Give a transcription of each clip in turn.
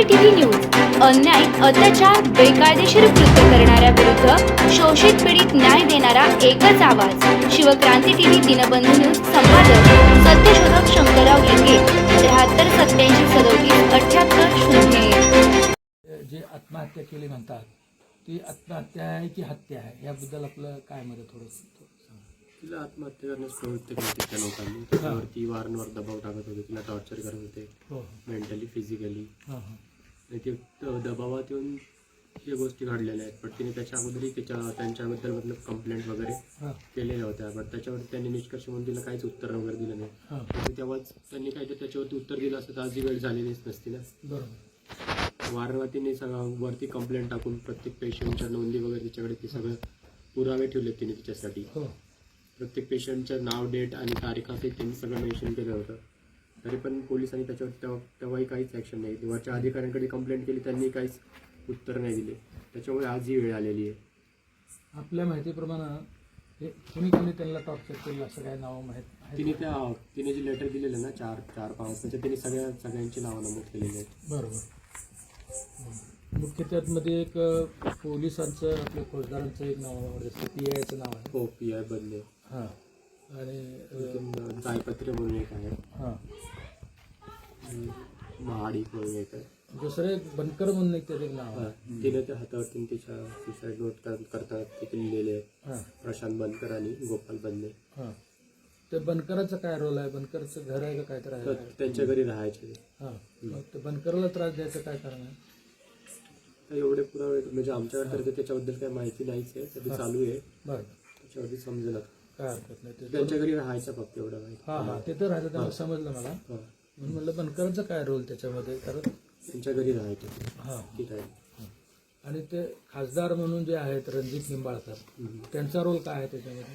CCTV news अन्याय अत्याचार बेकायदेशीर कृत्य करणाऱ्या विरुद्ध शोषित पीडित न्याय देणारा एकच आवाज. शिवक्रांती टीव्ही दिनबंधू न्यूज संपादक सत्यशोधक शंकरराव लिंगे त्र्याहत्तर सत्याऐंशी सदोतीस अठ्याहत्तर शून्य जे आत्महत्या केली म्हणतात ती आत्महत्या आहे की हत्या आहे. याबद्दल आपलं काय मत आहे थोडं सांगा. तिला आत्महत्या करण्यास प्रवृत्त केली त्या लोकांनी. त्याच्यावरती वारंवार दबाव टाकत होते तिला टॉर्चर करत होते. हो. मेंटली फिजिकली हां आणि ते दबावात येऊन या गोष्टी घडलेल्या आहेत. पण तिने त्याच्या अगोदरही त्याच्या त्यांच्याबद्दल मतलब कंप्लेंट वगैरे हां. केलेल्या होत्या. पण त्याच्यावर त्यांनी निष्कर्ष म्हणून तिला काहीच उत्तर वगैरे दिलं नाही. हां. तेव्हाच त्यांनी तर त्याच्यावरती उत्तर दिलं असतं तर आज ही वेळ झालेलीच नसती ना. वारंवार तिने सगळं वरती कंप्लेंट टाकून प्रत्येक पेशंटच्या नोंदी वगैरे तिच्याकडे ते सगळं पुरावे ठेवले तिने तिच्यासाठी. हो. प्रत्येक पेशंटचं नाव डेट आणि तारीख असं त्यांनी सगळं मेन्शन केलं होतं. तरी पण पोलिसांनी त्याच्यावर तेव्हा तेव्हाही काहीच ॲक्शन नाही. वरच्या अधिकाऱ्यांकडे कंप्लेंट केली त्यांनी काहीच उत्तर नाही दिले. त्याच्यामुळे आज ही वेळ आलेली आहे. आपल्या माहितीप्रमाणे हे कुणी कुणी त्यांना टॉर्चर केलं असं काय नाव माहीत तिने त्या तिने जे लेटर दिलेलं ना चार चार पाच त्याच्यात तिने सगळ्या सगळ्यांची नावं नमूद केलेली आहेत. बरोबर. मुख्य त्यातमध्ये एक पोलिसांचं आपल्या फौजदारांचं एक नाव जसं पी आयचं नाव आहे. हो पी आय बदले हां. आणि अ, जायपत्रे म्हणून एक आहे. हां. महाडिक म्हणून एक आहे. दुसरं बनकर म्हणून एक त्याचं नाव आहे. तिने त्या हातावरती तिच्या सुसाईड नोट करतात ते लिहिलेले हां. प्रशांत बनकर आणि गोपाल बंदे हां. ते बनकराचं काय रोल आहे? बनकरचं घर आहे का काय तर त्यांच्या घरी राहायचे हां. मग ते बनकरला त्रास द्यायचं काय कारण आहे? तर एवढे पुरावे म्हणजे आमच्याकडे तर त्याच्याबद्दल काही माहिती नाहीच आहे. ते चालू आहे. बरं. त्याच्यावरती समजेल आता. काय हरकत नाही ते त्यांच्या घरी राहायचं फक्त एवढं माहिती हां हां. ते तर राहायचं त्यांना समजलं मला. म्हणून म्हणलं बनकरांचं काय रोल त्याच्यामध्ये? कारण त्यांच्या घरी राहायचं हां. आहे. आणि ते खासदार म्हणून जे आहेत रणजित निंबाळकर. त्यांचा रोल काय आहे त्याच्यामध्ये?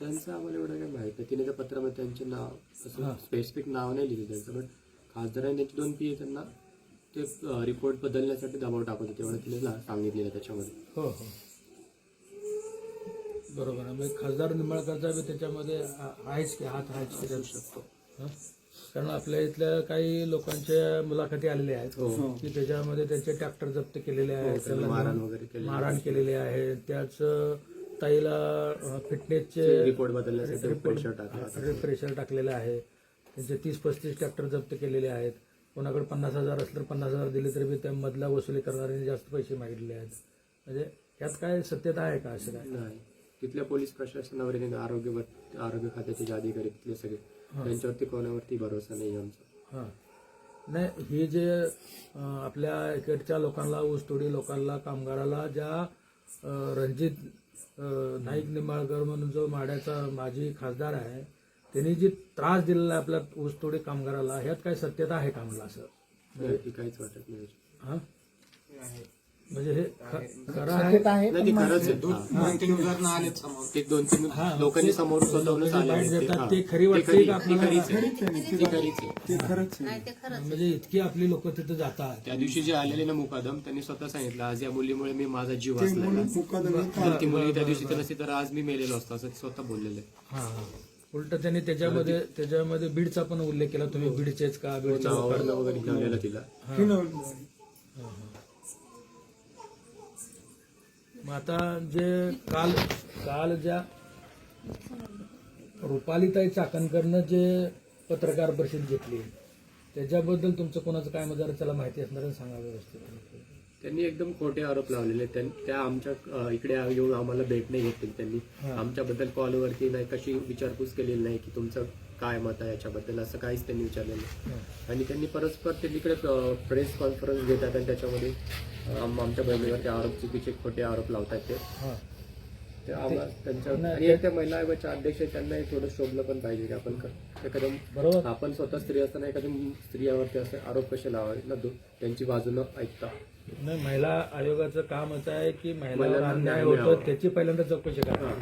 त्यांचं आम्हाला एवढं काही माहिती नाही. तिने त्या पत्रामध्ये त्यांचे नाव असं स्पेसिफिक नाव नाही लिहिलं त्यांचं पण खासदारांनी त्यांचे दोन पी त्यांना ते रिपोर्ट बदलण्यासाठी दबाव टाकत होते. एवढं तिने ला- सांगितलेलं त्याच्यामध्ये. हो हो. बरोबर. आहे म्हणजे खासदार निंबाळकरचा बी त्याच्यामध्ये आहेच की हात आहेच की त्यात. शकतो. हं? कारण आपल्या इथल्या काही लोकांच्या मुलाखती आलेल्या आहेत की त्याच्यामध्ये त्यांचे ट्रॅक्टर जप्त केलेले आहेत त्याला मारहाण वगैरे केले मारहाण केलेले आहे. त्याच ताईला फिटनेसचे रिपोर्ट बदलण्यासाठी पैसे टाकला प्रेशर टाकलेलं आहे. त्यांचे तीस पस्तीस ट्रॅक्टर जप्त केलेले आहेत. कोणाकडे पन्नास हजार असलं तर पन्नास हजार दिले तरी बी त्या मधला वसुली करणाऱ्यांनी जास्त पैसे मागितले आहेत. म्हणजे यात काय सत्यता आहे का असं काय? नाही. तिथल्या पोलीस प्रशासनावर आणि आरोग्य आरोग्य खात्याचे जे अधिकारी तिथले सगळे त्यांच्यावरती कोणावरती भरोसा नाही आमचा. हां. नाही हे जे आपल्या इकडच्या लोकांना ऊसतोडी लोकांना कामगाराला ज्या रणजित नाईक निंबाळकर म्हणून जो माड्याचा माजी खासदार आहे त्यांनी जी त्रास दिलेला आहे आपल्या ऊसतोडी कामगाराला ह्यात काय सत्यता आहे का म्हणलं असं? काहीच वाटत नाही. हां. म्हणजे हे खरं आहे. नाही ती खरंच आहे. हा. ते दोन तीन लोकांनी समोर स्वतःहूनच आले बाईट आहेत ते. देतात हा. ते खरी वाटते खरी- का ती आपल्याला खरीच आहे. ती खरीच आहे. म्हणजे इतकी आपली लोक तिथे जातात. त्या दिवशी जे आलेले ना मुकादम त्यांनी स्वतः सांगितलं आज या मुलीमुळे मी माझा जीव तर ती मुलगी त्या दिवशी तर नसती तर आज मी मेलेलो असतो असं ते स्वतः बोललेले हा उलट त्यांनी त्याच्यामध्ये त्याच्यामध्ये बीडचा पण उल्लेख केला. तुम्ही बीडचेच का बीडचा नावावरनं वगैरे ठेवलेलं तिला. मग आता जे काल काल ज्या रुपालीताई चाकणकरनं जे पत्रकार परिषद घेतली त्याच्याबद्दल तुमचं कोणाचं काय मग त्याला माहिती असणार सांगा व्यवस्थित. त्यांनी एकदम खोटे आरोप लावलेले त्यां- त्या आमच्या इकडे येऊन आम्हाला भेट नाही घेतली त्यांनी. आमच्याबद्दल कॉलवरती नाही कशी विचारपूस केलेली नाही की तुमचं काय मत आहे याच्याबद्दल असं काहीच त्यांनी विचारलेलं नाही. आणि त्यांनी परस्पर ते तिकडे प्रेस कॉन्फरन्स घेतात आणि त्याच्यामध्ये आमच्या बहिणीवरती आरोप चुकीचे खोटे आरोप लावतात ते. त्यांच्या त्या महिला आयोगाच्या अध्यक्ष त्यांना थोडं शोभलं पण पाहिजे की आपण एखादं बरोबर. आपण स्वतः स्त्री असताना एखाद्या स्त्रियावरती असे आरोप कसे लावावे? ना त्यांची बाजू न ऐकता. नाही महिला आयोगाचं काम असं आहे की महिलांना अन्याय न्याय होतो. त्याची पहिल्यांदा चौकशी करा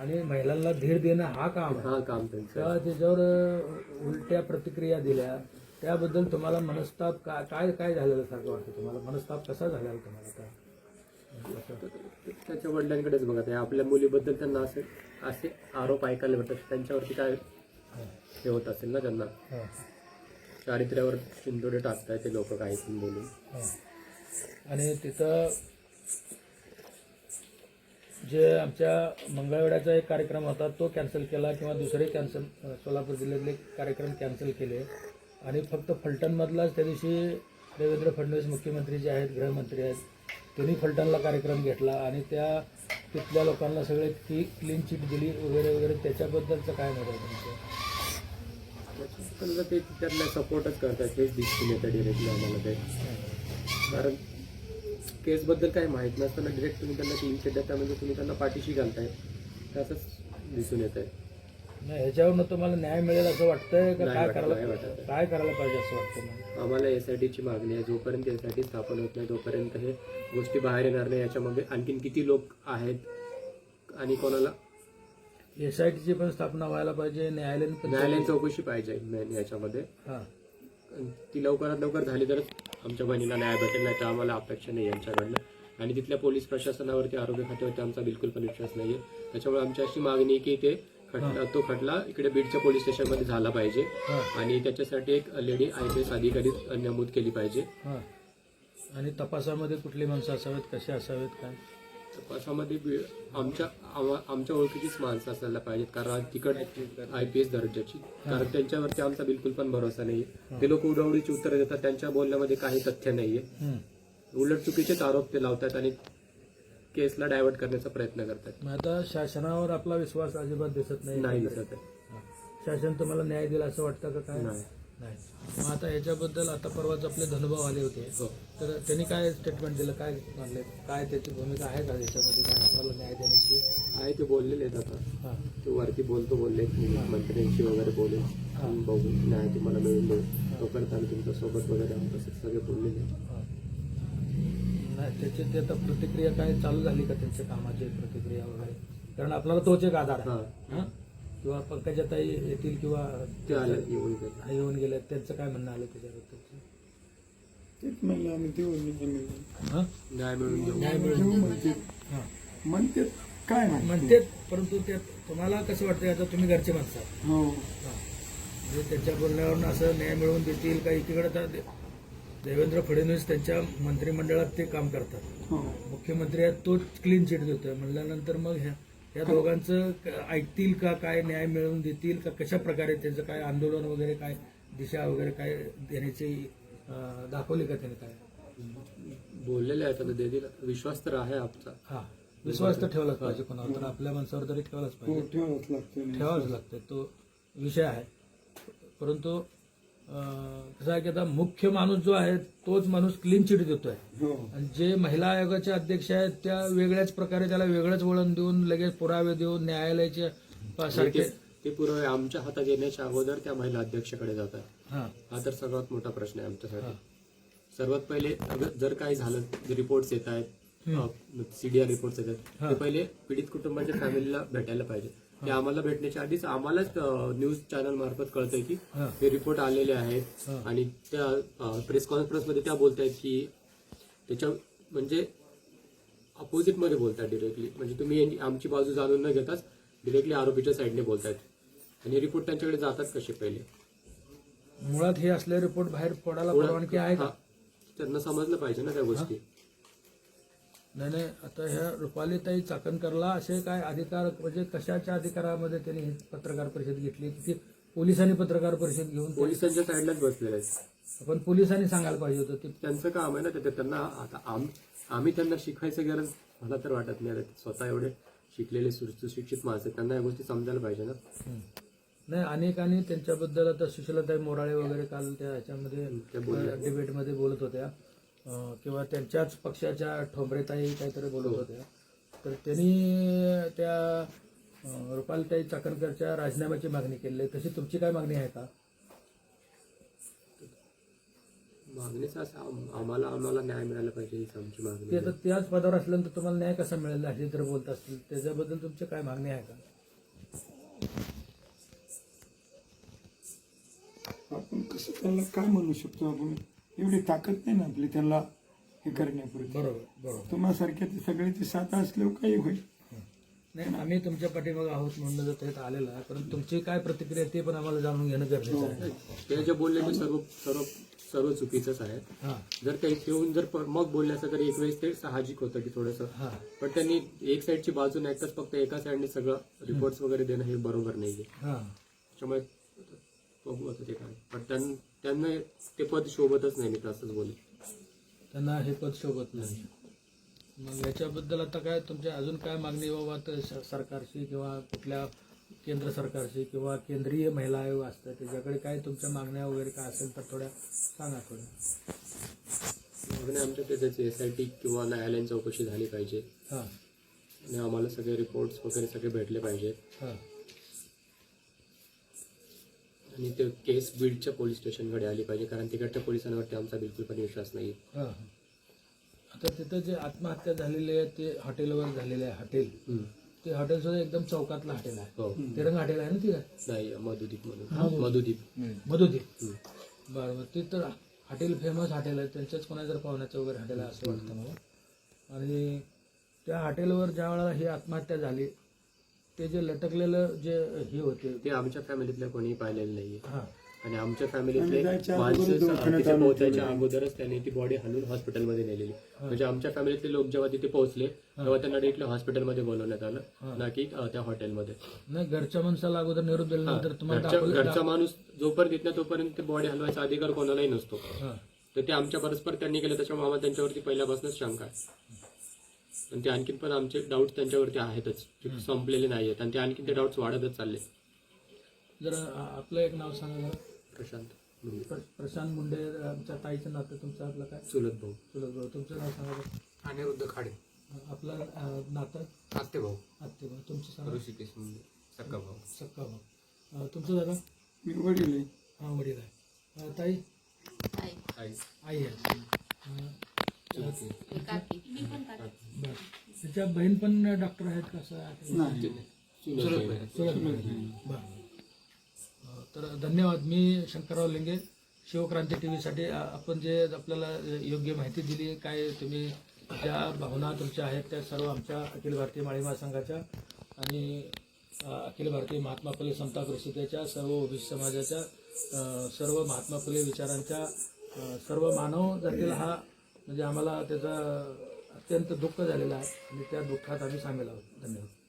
आणि महिलांना धीर देणं हा काम आहे. हा काम त्यांचं तेव्हा त्याच्यावर अ, उलट्या प्रतिक्रिया दिल्या. त्याबद्दल तुम्हाला मनस्ताप का- काय काय झालेलं सारखं वाटतं तुम्हाला? मनस्ताप कसा झालेला तुम्हाला काय त्याच्या वडिलांकडेच बघा ते. आपल्या मुलीबद्दल त्यांना असे असे आरोप ऐकायला भेटतात. त्यांच्यावरती काय हे. होत असेल ना त्यांना? चारित्र्यावर शिंदोडे टाकताय ते लोक काही पण बोलून. हा. आणि तिथं जे आमच्या मंगळवेड्याचा एक कार्यक्रम होता तो कॅन्सल केला किंवा दुसरे कॅन्सल सोलापूर जिल्ह्यातले कार्यक्रम कॅन्सल केले. आणि फक्त फलटणमधलाच त्या दिवशी देवेंद्र फडणवीस मुख्यमंत्री जे आहेत गृहमंत्री आहेत त्यांनी फलटणला कार्यक्रम घेतला. आणि त्या तिथल्या लोकांना सगळे ती क्लीन चिट दिली वगैरे वगैरे. त्याच्याबद्दलचं काय मत आहे तुमचं? ते त्यांना सपोर्टच करतात हेच दिसून येतं डिरेक्टली आम्हाला ते. कारण केसबद्दल काही माहीत नसताना डिरेक्ट तुम्ही त्यांना शेट देता म्हणजे तुम्ही त्यांना पाठीशी घालताय. तसंच दिसून येत आहे नाही ह्याच्यावरनं तुम्हाला न्याय मिळेल असं वाटतंय का? नाही काय वाटत, करायला नाही वाटत. काय करायला पाहिजे असं वाटतं मला? आम्हाला एस आय टीची मागणी आहे. जोपर्यंत एस आय टी स्थापन होत नाही तोपर्यंत हे गोष्टी बाहेर येणार नाही. याच्यामध्ये आणखीन किती लोक आहेत आणि कोणाला? एस आय टीची पण स्थापना व्हायला पाहिजे न्यायालयीन पण न्यायालयीन चौकशी पाहिजे याच्यामध्ये. हा. ती लवकरात लवकर झाली तरच आमच्या बहिणीला न्याय भेटेल नाही तर आम्हाला अपेक्षा नाही यांच्याकडनं. आणि तिथल्या पोलीस प्रशासनावरती आरोग्य खात्यावरती आमचा बिलकुल पण विश्वास नाही आहे त्याच्यामुळे आमची अशी मागणी आहे की ते खटला तो खटला इकडे बीडच्या पोलीस स्टेशनमध्ये झाला पाहिजे. आणि त्याच्यासाठी एक लेडी आय पी एस अधिकारी नमूद केली पाहिजे. आणि तपासामध्ये कुठली माणसं असावेत कसे असावेत काय? तपासामध्ये आमच्या आमच्या ओळखीचीच माणसं असायला पाहिजेत कारण तिकड आय पी एस दर्जाची. कारण त्यांच्यावरती आमचा बिलकुल पण भरोसा नाही ते लोक उडवडीची उत्तरं देतात त्यांच्या बोलण्यामध्ये काही तथ्य नाहीये. उलट चुकीचेच आरोप ते लावतात आणि केसला डायव्हर्ट करण्याचा प्रयत्न करतात. आता शासनावर आपला विश्वास अजिबात दिसत नाही. नाही दिसत आहे. शासन तुम्हाला न्याय दिला असं वाटतं का काय? नाही. नाही मग आता ह्याच्याबद्दल आता परवाच आपले धनुभाव आले होते हो. तर त्यांनी काय स्टेटमेंट दिलं काय मानले काय त्याची भूमिका आहे का याच्यामध्ये काय आपल्याला न्याय देण्याची? आहे ते बोललेले आहेत आता. हा. ते वरती बोलतो बोलले की मंत्र्यांशी वगैरे बोलू आणि बघू न्याय तुम्हाला मिळून देऊ. तोपर्यंत आम्ही तुमच्यासोबत वगैरे आहोत सगळे बोललेले आहेत. हा. नाही त्याची ते आता प्रतिक्रिया काय चालू झाली का त्यांच्या कामाची प्रतिक्रिया वगैरे? कारण आपल्याला तोच एक आधार आहे. हा. हा? किंवा पंकजाताई येतील किंवा ते आले येऊन गेले. हा, येऊन गेले. त्यांचं काय म्हणणं आलं त्याच्याबद्दल तेच म्हणलं आम्ही देऊ हा? न्याय मिळून देऊ न्याय देऊ मिळून म्हणते. हा. म्हणते काय म्हणते म्हणते परंतु ते तुम्हाला कसं वाटतं आता तुम्ही घरचे माणसं आहात. हो. हा. म्हणजे त्यांच्या बोलण्यावरून असं न्याय मिळवून देतील का? एकीकडे तर दे- देवेंद्र फडणवीस त्यांच्या मंत्रिमंडळात ते काम करतात. हो. मुख्यमंत्री आहेत तोच क्लीन चिट देतोय. म्हणल्यानंतर मग ह्या या दोघांचं क- ऐकतील का काय न्याय मिळवून देतील का कशा प्रकारे त्यांचं काय आंदोलन वगैरे काय दिशा वगैरे काय देण्याची दाखवली का त्याने काय? बोललेले आहेत आता देतील विश्वास तर आहे आमचा हा विश्वास तर ठेवलाच पाहिजे कोणावर तर आपल्या माणसावर तरी ठेवलाच हो पाहिजे. ठेवावंच लागतं ठेवावाच लागतं तो विषय आहे. परंतु कसं आहे की आता मुख्य माणूस जो आहे तोच माणूस क्लीन चिट देतोय. हो. आणि जे महिला आयोगाचे अध्यक्ष आहेत त्या वेगळ्याच प्रकारे त्याला वेगळंच वळण देऊन लगेच पुरावे देऊन न्यायालयाचे पा- सारखे ते- पुरावे आमच्या हातात येण्याच्या अगोदर त्या महिला अध्यक्षकडे जातात. हा. हा तर सर्वात मोठा प्रश्न आहे आमच्यासाठी. सर्वात पहिले जर काही झालं जे रिपोर्ट्स येत आहेत सीडीआर रिपोर्ट्स येत आहेत ते पहिले पीडित कुटुंबाच्या फॅमिलीला भेटायला पाहिजे. ते आम्हाला भेटण्याच्या आधीच आम्हालाच न्यूज चॅनल मार्फत कळतंय की हा. रिपोर्ट आलेले आहेत. आणि त्या प्रेस कॉन्फरन्समध्ये त्या बोलतायत की त्याच्या म्हणजे अपोजिटमध्ये बोलतात डिरेक्टली म्हणजे तुम्ही आमची बाजू जाणून न घेताच डिरेक्टली आरोपीच्या साईडने बोलतायत. आणि रिपोर्ट त्यांच्याकडे जातात कसे पहिले? मुळात हे असले रिपोर्ट बाहेर पडायला परवानगी आहे का. त्यांना समजलं पाहिजे ना त्या गोष्टी. नाही नाही आता ह्या रुपालीताई चाकणकरला असे काय अधिकार म्हणजे कशाच्या अधिकारामध्ये त्यांनी ही पत्रकार परिषद घेतली की ती पोलिसांनी पत्रकार परिषद घेऊन पोलिसांच्या साईडलाच बसलेले आहेत पण पोलिसांनी सांगायला पाहिजे होतं ते त्यांचं काम आहे ना ते त्यांना आता आम आम्ही त्यांना शिकवायचं गरज मला तर वाटत नाही आता स्वतः एवढे शिकलेले सु- सुशिक्षित माणसं आहेत. त्यांना या गोष्टी समजायला पाहिजे ना. नाही अनेकांनी त्यांच्याबद्दल आता सुशीलाताई मोराळे वगैरे काल त्या ह्याच्यामध्ये त्या बोलल्या. डिबेटमध्ये बोलत होत्या किंवा त्यांच्याच पक्षाच्या ठोंबरेताई काहीतरी हो. बोलत होत्या. तर त्यांनी त्या रुपालीताई चाकणकरच्या राजीनाम्याची मागणी केली. आहे तशी तुमची काय मागणी आहे का? मागणीच असं आम- आम्हाला आम्हाला न्याय मिळाला पाहिजे हीच आमची मागणी ते आहे. आता त्याच पदावर असल्यानंतर तुम्हाला न्याय कसा मिळेल अशी जर बोलत असतील त्याच्याबद्दल तुमची काय मागणी आहे का? आपण कसं त्यांना काय म्हणू शकतो आपण? एवढी ताकद नाही ना आपली त्यांना हे करण्यापुरती. बरोबर बरोबर. तुम्हासारख्या ते सगळे ते साथ असल्यावर काही होईल. नाही आम्ही तुमच्या पाठीमागे आहोत म्हणून जर त्यात आलेला आहे परंतु तुमची काय प्रतिक्रिया आहे ते पण आम्हाला जाणून घेणं गरजेचं आहे. ते जे बोलले ते सर्व सर्व सर्व चुकीचंच आहे. जर ते येऊन जर मग बोलले असं तर एक वेळेस ते साहजिक होतं की थोडंसं. हां. पण त्यांनी एक साईडची बाजू नाही ऐकताच फक्त एका साईडने सगळं रिपोर्ट्स वगैरे देणं हे बरोबर नाहीये. हां. त्याच्यामुळे बघू आता ते काय. पण त्यां- त्यांना ते पद शोभतच नाही मी तसंच बोलेल त्यांना हे पद शोभत नाही. मग याच्याबद्दल आता काय तुमच्या अजून काय मागणी बाबा? तर स- सरकारची किंवा कुठल्या केंद्र सरकारची किंवा केंद्रीय महिला आयोग असतं त्याच्याकडे काय तुमच्या मागण्या वगैरे काय असेल तर थोड्या सांगा थोड्या मागणे आमच्या ते त्याची एस आय टी किंवा न्यायालयीन चौकशी झाली पाहिजे. हां. आणि आम्हाला सगळे रिपोर्ट्स वगैरे सगळे भेटले पाहिजेत. हां. आणि ते केस बीडच्या पोलीस स्टेशनकडे आली पाहिजे कारण तिकडच्या पोलिसांवरती आमचा बिलकुल पण विश्वास नाही हां आता तिथं जे आत्महत्या झालेली आहे ते हॉटेलवर झालेले आहे हॉटेल. ते हॉटेल सुद्धा एकदम चौकातलं हॉटेल आहे. हो. तिरंग हॉटेल आहे ना तिथं? नाही मधुदीप म्हणून. मधुदीप. मधुदीप. बरं बरं ते तर हॉटेल फेमस हॉटेल आहे त्यांच्याच कोणा जर पाहुण्याचं वगैरे हॉटेल आहे असं वाटतं मला. आणि त्या हॉटेलवर ज्या वेळेला ही आत्महत्या झाली ते जे लटकलेलं जे हे होते ते आमच्या फॅमिलीतल्या कोणी पाहिलेलं नाहीये. हां. आणि आमच्या फॅमिलीतले माणसं पोहोचायच्या अगोदरच त्यांनी ती बॉडी हलवून हॉस्पिटलमध्ये नेलेली. म्हणजे आमच्या फॅमिलीतले लोक जेव्हा तिथे पोहोचले तेव्हा त्यांना डिरेक्टली हॉस्पिटलमध्ये बोलवण्यात आलं ना की त्या हॉटेलमध्ये नाही घरच्या माणसाला अगोदर निरोप दिल्यानंतर तुम्हाला घरचा माणूस जोपर्यंत येत नाही तोपर्यंत ते बॉडी हलवायचा अधिकार कोणालाही नसतो. हां. तर ते आमच्या परस्पर त्यांनी केलं त्याच्यामुळे आम्हाला त्यांच्यावरती पहिल्यापासूनच शंका आहे. आणि ते आणखीन पण आमचे डाऊट त्यांच्यावरती आहेतच. ते संपलेले नाही आहेत आणि ते आणखीन ते डाऊट्स वाढतच चालले जरा आपलं एक नाव सांगा जरा. प्रशांत. प्र- प्रशांत मुंडे आमच्या ताईचं नातं तुमचं आपलं काय? चुलत भाऊ. चुलत भाऊ. तुमचं नाव सांगा बरं. अनिरुद्ध खाडे. आपलं अं, नातं? आत्ते भाऊ. आत्ते भाऊ. तुमचं सांगा. ऋषिकेश मुंडे. सक्का भाऊ. सक्का भाऊ. अं, तुमचं दादा? मी वडील आहे. हा वडील आहे. अं, ताई? आई. आई आहे. अं, त्याच्या बहीण पण डॉक्टर आहेत का असं? तर धन्यवाद. मी शंकरराव लिंगे शिवक्रांती टी व्हीसाठी आपण जे आपल्याला योग्य माहिती दिली काय तुम्ही ज्या भावना तुमच्या आहेत त्या सर्व आमच्या अखिल भारतीय माळी महासंघाच्या आणि अखिल भारतीय महात्मा फुले समता परिषदेच्या सर्व ओबीसी समाजाच्या सर्व महात्मा फुले विचारांच्या सर्व मानव जातीला हा म्हणजे आम्हाला त्याचा अत्यंत दुःख झालेलं आहे. आणि त्या दुःखात आम्ही सामील आहोत. धन्यवाद.